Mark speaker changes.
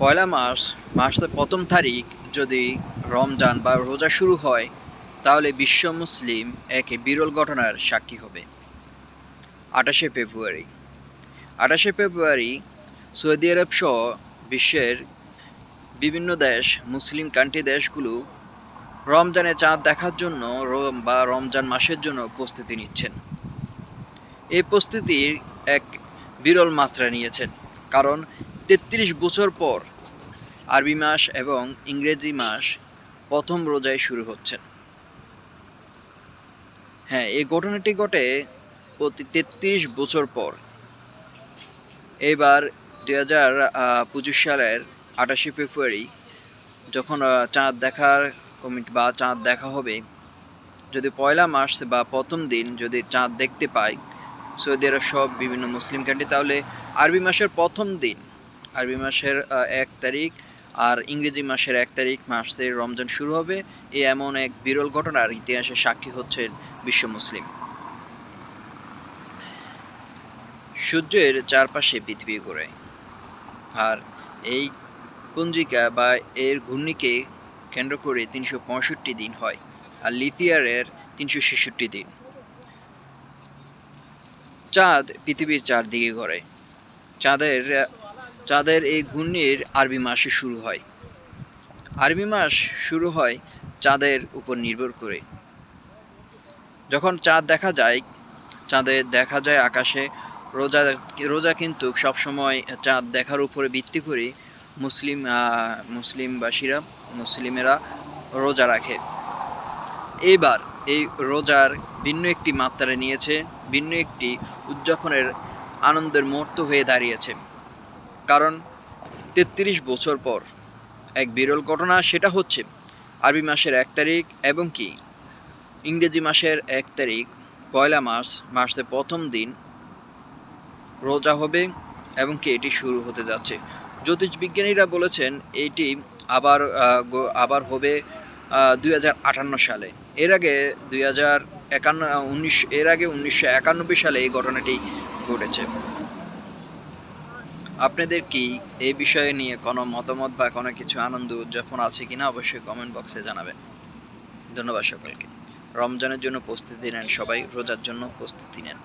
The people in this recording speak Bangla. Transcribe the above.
Speaker 1: পয়লা মাস মাসের প্রথম তারিখ যদি রমজান বা রোজা শুরু হয়, তাহলে বিশ্ব মুসলিম এক বিরল ঘটনার সাক্ষী হবে। আঠাশে ফেব্রুয়ারি। আঠাশে ফেব্রুয়ারি সৌদি আরব সহ বিশ্বের বিভিন্ন দেশ, মুসলিম কান্ট্রি দেশগুলো রমজানে চাঁদ দেখার জন্য বা রমজান মাসের জন্য প্রস্তুতি নিচ্ছেন। এই প্রস্তুতির এক বিরল মাত্রা নিয়েছেন, কারণ তেত্রিশ বছর পর আরবি মাস এবং ইংরেজি মাস প্রথম রোজায় শুরু হচ্ছে। হ্যাঁ এই ঘটনাটি ঘটে প্রতি তেত্রিশ বছর পর। এবার দুই হাজার পঁচিশ সালের আঠাশে ফেব্রুয়ারি যখন চাঁদ দেখার কমিট বা চাঁদ দেখা হবে, যদি পয়লা মাস বা প্রথম দিন যদি চাঁদ দেখতে পাই, সৌদি আরব সব বিভিন্ন মুসলিম কান্ট্রি তাহলে আরবি মাসের প্রথম দিন, আরবি মাসের এক তারিখ আর ইংরেজি মাসের এক তারিখ মার্চে রমজান শুরু হবে। এ এমন এক বিরল ঘটনার ইতিহাসে সাক্ষী হচ্ছেন বিশ্ব মুসলিম। সূর্যের চারপাশে পৃথিবী ঘোরে। আর এই পঞ্জিকা বা এর ঘূর্ণিকে কেন্দ্র করে তিনশো পঁয়ষট্টি দিন হয় আর লিথিয়ারের তিনশো ছেষট্টি দিন। চাঁদ পৃথিবীর চারদিকে ঘোরে। চাঁদের চাঁদের এই ঘূর্ণির আরবি মাসে শুরু হয়। আরবি মাস শুরু হয় চাঁদের উপর নির্ভর করে। যখন চাঁদ দেখা যায় চাঁদের দেখা যায় আকাশে, রোজা রোজা কিন্তু সবসময় চাঁদ দেখার উপরে ভিত্তি করে মুসলিম মুসলিমবাসীরা, মুসলিমেরা রোজা রাখে। এইবার এই রোজার ভিন্ন একটি মাত্রা নিয়েছে, ভিন্ন একটি উদযাপনের আনন্দের মুহূর্ত হয়ে দাঁড়িয়েছে। কারণ তেত্রিশ বছর পর এক বিরল ঘটনা, সেটা হচ্ছে আরবি মাসের এক তারিখ এবং কি? ইংরেজি মাসের এক তারিখ, পয়লা মার্চ, মার্চের প্রথম দিন রোজা হবে এবং কি এটি শুরু হতে যাচ্ছে। জ্যোতিষবিজ্ঞানীরা বলেছেন এটি আবার আবার হবে দুই হাজার আটান্ন সালে। এর আগে দুই হাজার একান্ন, উনিশ, এর আগে উনিশশো একানব্বই সালে এই ঘটনাটি ঘটেছে। আপনাদের কি এই বিষয়ে নিয়ে কোনো মতামত বা কোনো কিছু আনন্দ উদযাপন আছে কি না অবশ্যই কমেন্ট বক্সে জানাবেন। ধন্যবাদ সকলকে। রমজানের জন্য প্রস্তুতি নেন সবাই, রোজার জন্য প্রস্তুতি নেন।